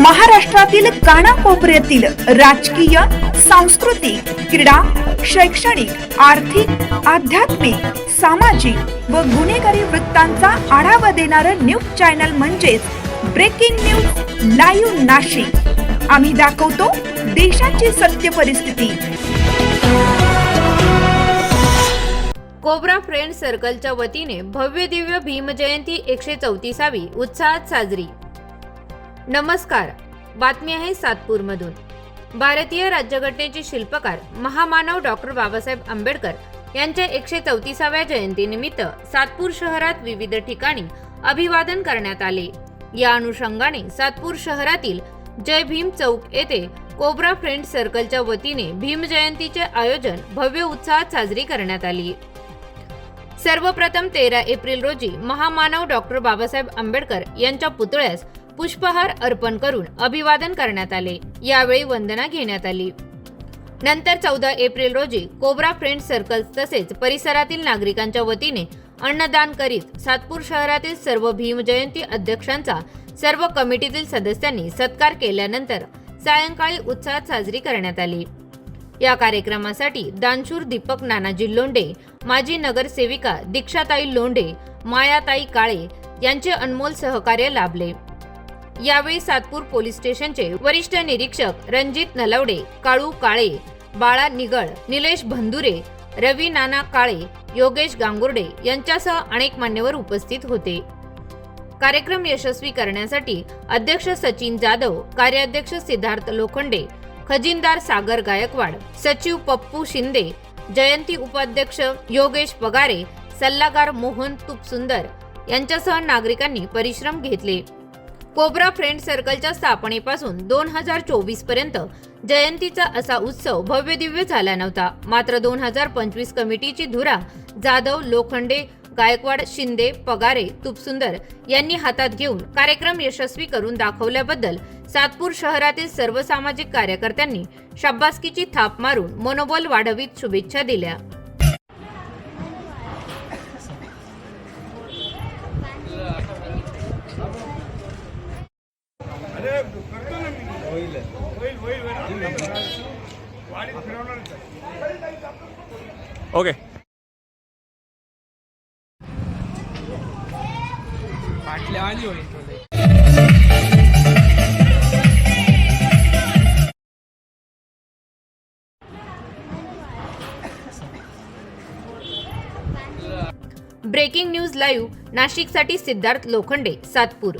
महाराष्ट्रातील कानाकोपऱ्यातील राजकीय सांस्कृतिक क्रीडा शैक्षणिक आर्थिक आध्यात्मिक सामाजिक व गुन्हेगारी वृत्तांचा आढावा देणारं न्यूज चॅनल म्हणजेच ब्रेकिंग न्यूज लाईव्ह नाशिक. आम्ही दाखवतो देशाची सत्य परिस्थिती. कोब्रा फ्रेंड सर्कलच्या वतीने भव्य दिव्य भीमजयंती एकशे चौतीसावी उत्साहात साजरी. नमस्कार. बातमी आहे सातपूरमधून. भारतीय राज्यघटनेचे शिल्पकार महामानव डॉक्टर बाबासाहेब आंबेडकर यांच्या एकशे चौतीसाव्या जयंतीनिमित्त सातपूर शहरात विविध ठिकाणी अभिवादन करण्यात आले. या अनुषंगाने सातपूर शहरातील जय भीम चौक येथे कोब्रा फ्रेंड सर्कलच्या वतीने भीम जयंतीचे आयोजन भव्य उत्साहात साजरी करण्यात आली. सर्वप्रथम तेरा एप्रिल रोजी महामानव डॉक्टर बाबासाहेब आंबेडकर यांच्या पुतळ्यास पुष्पहार अर्पण करून अभिवादन करण्यात आले. यावेळी वंदना घेण्यात आली. नंतर चौदा एप्रिल रोजी कोब्रा फ्रेंड सर्कल तसेच परिसरातील नागरिकांच्या वतीने अन्नदान करीत सातपूर शहरातील सर्व भीमजयंती अध्यक्षांचा सर्व कमिटीतील सदस्यांनी सत्कार केल्यानंतर सायंकाळी उत्साहात साजरी करण्यात आली. या कार्यक्रमासाठी दानशूर दीपक नानाजी लोंढे माजी नगरसेविका दीक्षाताई लोंढे मायाताई काळे यांचे अनमोल सहकार्य लाभले. यावेळी सातपूर पोलीस स्टेशनचे वरिष्ठ निरीक्षक रणजित नलवडे काळू काळे बाळा निगळ निलेश भंदुरे रवी नाना काळे योगेश गांगुर्डे यांच्यासह अनेक मान्यवर उपस्थित होते. कार्यक्रम यशस्वी करण्यासाठी अध्यक्ष सचिन जाधव कार्याध्यक्ष सिद्धार्थ लोखंडे खजिनदार सागर गायकवाड सचिव पप्पू शिंदे जयंती उपाध्यक्ष योगेश पगारे सल्लागार मोहन तुपसुंदर यांच्यासह नागरिकांनी परिश्रम घेतले. कोब्रा फ्रेंड सर्कलच्या स्थापनेपासून दोन हजार चोवीसपर्यंत जयंतीचा असा उत्सव भव्य दिव्य झाला नव्हता. मात्र दोन हजार पंचवीस कमिटीची धुरा जाधव लोखंडे गायकवाड शिंदे पगारे तुपसुंदर यांनी हातात घेऊन कार्यक्रम यशस्वी करून दाखवल्याबद्दल सातपूर शहरातील सर्व सामाजिक कार्यकर्त्यांनी शाब्बासकीची थाप मारून मनोबल वाढवीत शुभेच्छा दिल्या. ओके आली होईल ब्रेकिंग न्यूज लाईव्ह नाशिकसाठी सिद्धार्थ लोखंडे सातपूर.